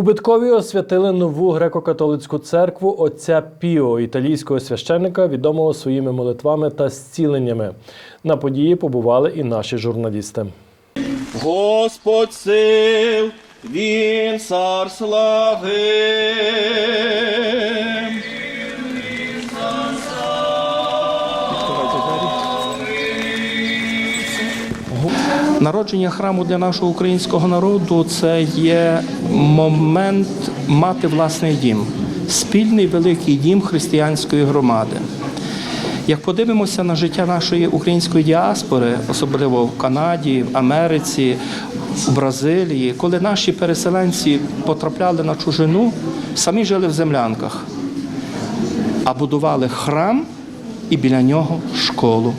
У Биткові освятили нову греко-католицьку церкву отця Піо, італійського священника, відомого своїми молитвами та зціленнями. На події побували і наші журналісти. Господь сил, він цар слави. Народження храму для нашого українського народу це є момент мати власний дім, спільний великий дім християнської громади. Як подивимося на життя нашої української діаспори, особливо в Канаді, в Америці, в Бразилії, коли наші переселенці потрапляли на чужину, самі жили в землянках, а будували храм і біля нього школу,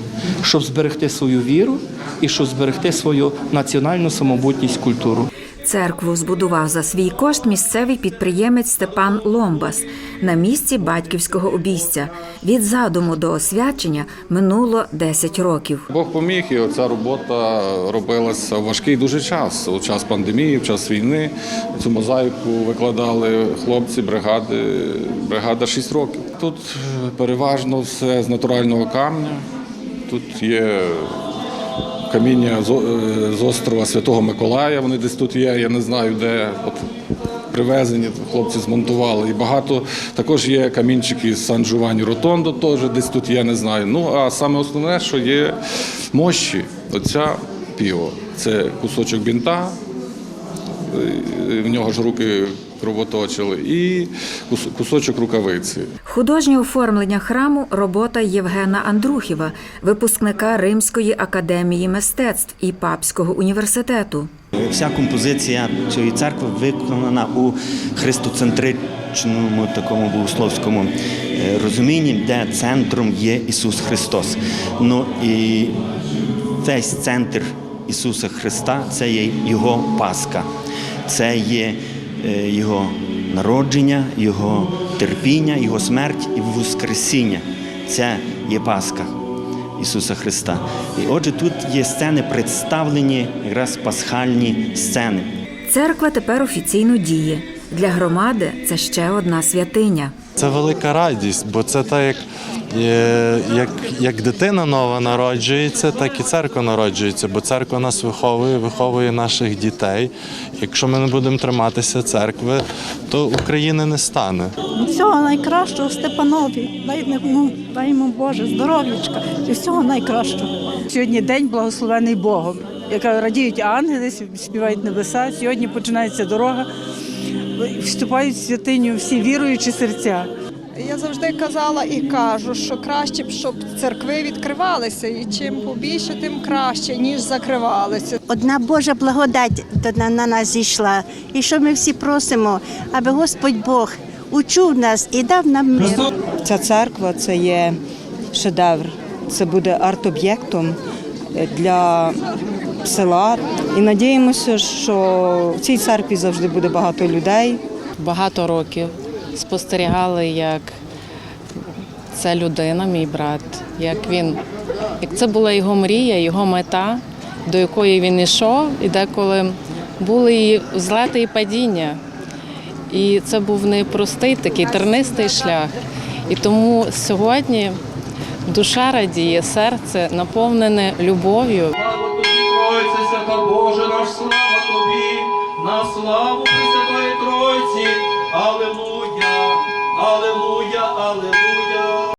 щоб зберегти свою віру і щоб зберегти свою національну самобутність культуру. Церкву збудував за свій кошт місцевий підприємець Степан Ломбас на місці батьківського обійстя. Від задуму до освячення минуло 10 років. Бог поміг, і оця робота робилася в важкий дуже час. У час пандемії, в час війни. Цю мозаїку викладали хлопці бригади, бригада 6 років. Тут е, переважно все з натурального камня. Тут є каміння е, з острова Святого Миколая. Вони десь тут є. Я не знаю, де от привезені. Хлопці змонтували. І багато також є камінчики з Сан Джованні Ротондо, теж десь тут є, не знаю. Ну а саме основне, що є мощі, оця піо. Це кусочок бінта, е, в нього ж руки кровоточили, і кусочок рукавиці. Художнє оформлення храму робота Євгена Андрухіва, випускника Римської академії мистецтв і Папського університету. Вся композиція цієї церкви виконана у христоцентричному такому богословському е, розумінні, де центром є Ісус Христос. Ну і весь центр Ісуса Христа це є Його Пасха, це є Його народження, Його терпіння, Його смерть і Воскресіння. Це є Пасха. Ісуса Христа. І отже, тут є сцени представлені, якраз пасхальні сцени. Церква тепер офіційно діє. Для громади це ще одна святиня. Це велика радість, бо це так, як, е, як, як дитина нова народжується, так і церква народжується, бо церква нас виховує, виховує наших дітей. Якщо ми не будемо триматися церкви, то України не стане. Всього найкращого Степанові. Дай йому, дай йому Боже, здоров'ячка і всього найкращого. Сьогодні день благословений Богом. Яка радіють ангели, співають небеса. Сьогодні починається дорога. Вступають в святиню всі віруючі серця. Я завжди казала і кажу, що краще б, щоб церкви відкривалися, і чим побільше, тим краще, ніж закривалися. Одна Божа благодать на на нас зійшла. І що ми всі просимо, аби Господь Бог учув нас і дав нам мир. Ця церква це є шедевр. Це буде арт-об'єктом для села. І надіємося, що в цій церкві завжди буде багато людей. багато років спостерігали, як ця людина, мій брат, як він, як це була його мрія, його мета, до якої він йшов, і деколи були і злети і падіння. І це був непростий такий тернистий шлях. І тому сьогодні душа радіє, серце наповнене любов'ю. Свята Боже наш, слава тобі, на славу Пресвятої Тройці. Аллилуйя, Аллилуйя, алелуя.